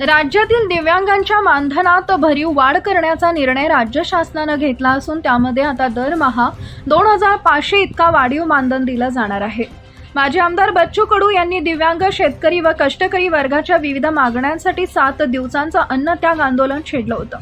राज्यातील दिव्यांगांच्या मानधनात भरीव वाढ करण्याचा निर्णय राज्य शासनानं घेतला असून त्यामध्ये आता दरमहा दोन हजार पाचशे इतका वाढीव मानधन दिलं जाणार आहे. माजी आमदार बच्चू कडू यांनी दिव्यांग शेतकरी व कष्टकरी वर्गाच्या विविध मागण्यांसाठी सात दिवसांचं अन्नत्याग आंदोलन छेडलं होतं.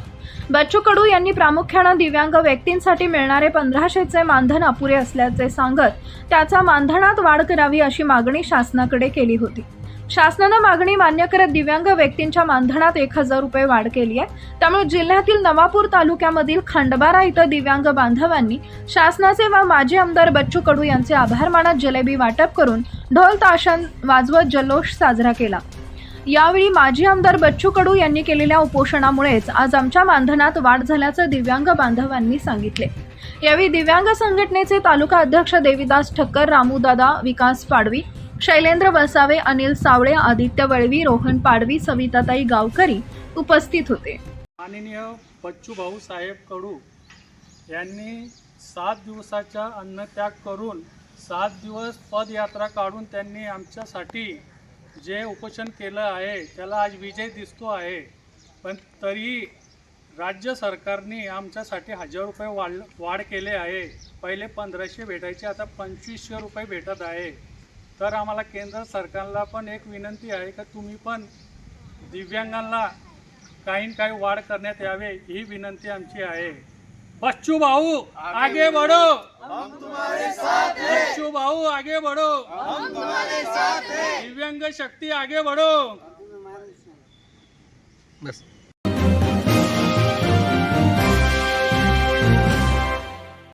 बच्चू कडू यांनी प्रामुख्यानं दिव्यांग व्यक्तींसाठी मिळणारे पंधराशेचे मानधन अपुरे असल्याचे सांगत त्याचा मानधनात वाढ करावी अशी मागणी शासनाकडे केली होती. शासनानं मागणी मान्य करत दिव्यांग व्यक्तींच्या मानधनात एक हजार रुपये वाढ केली आहे. त्यामुळे जिल्ह्यातील नवापूर तालुक्यामधील खंडबारा इथं दिव्यांग बांधवांनी शासनाचे व माजी आमदार बच्चू कडू यांचे आभार मानत जलेबी वाटप करून ढोल ताशां वाजवत जल्लोष साजरा केला. यावेळी माजी आमदार बच्चू कडू यांनी केलेल्या उपोषणामुळेच आज आमच्या मानधनात वाढ झाल्याचं दिव्यांग बांधवांनी सांगितले. यावेळी दिव्यांग संघटनेचे तालुका अध्यक्ष देविदास ठक्कर रामूदादा विकास पाडवी शैलेंद्र वसावे अनिल सावळे आदित्य वळवी रोहन पाडवी सविताताई गावकरी उपस्थित होते. माननीय बच्चू भाऊ साहेब कडू यांनी सात दिवसाचा अन्नत्याग करून सात दिवस पदयात्रा काढून त्यांनी आमच्यासाठी जे उपोषण केलं आहे त्याला आज विजय दिसतो आहे. पण तरी राज्य सरकारने आमच्यासाठी हजार रुपये वाढ वाढ केले आहे. पहिले पंधराशे भेटायचे आता पंचवीसशे रुपये भेटत आहे. तर आम्हाला केंद्र सरकारला पण एक विनंती आहे का तुम्ही पण दिव्यांगांना काही काही वाढ करण्यात यावे ही विनंती आमची आहे. बच्चू भाऊ आगे बढ़ो. बच्चू भाऊ आगे बढ़ो. दिव्यांग शक्ती आगे बढ़ो. बस.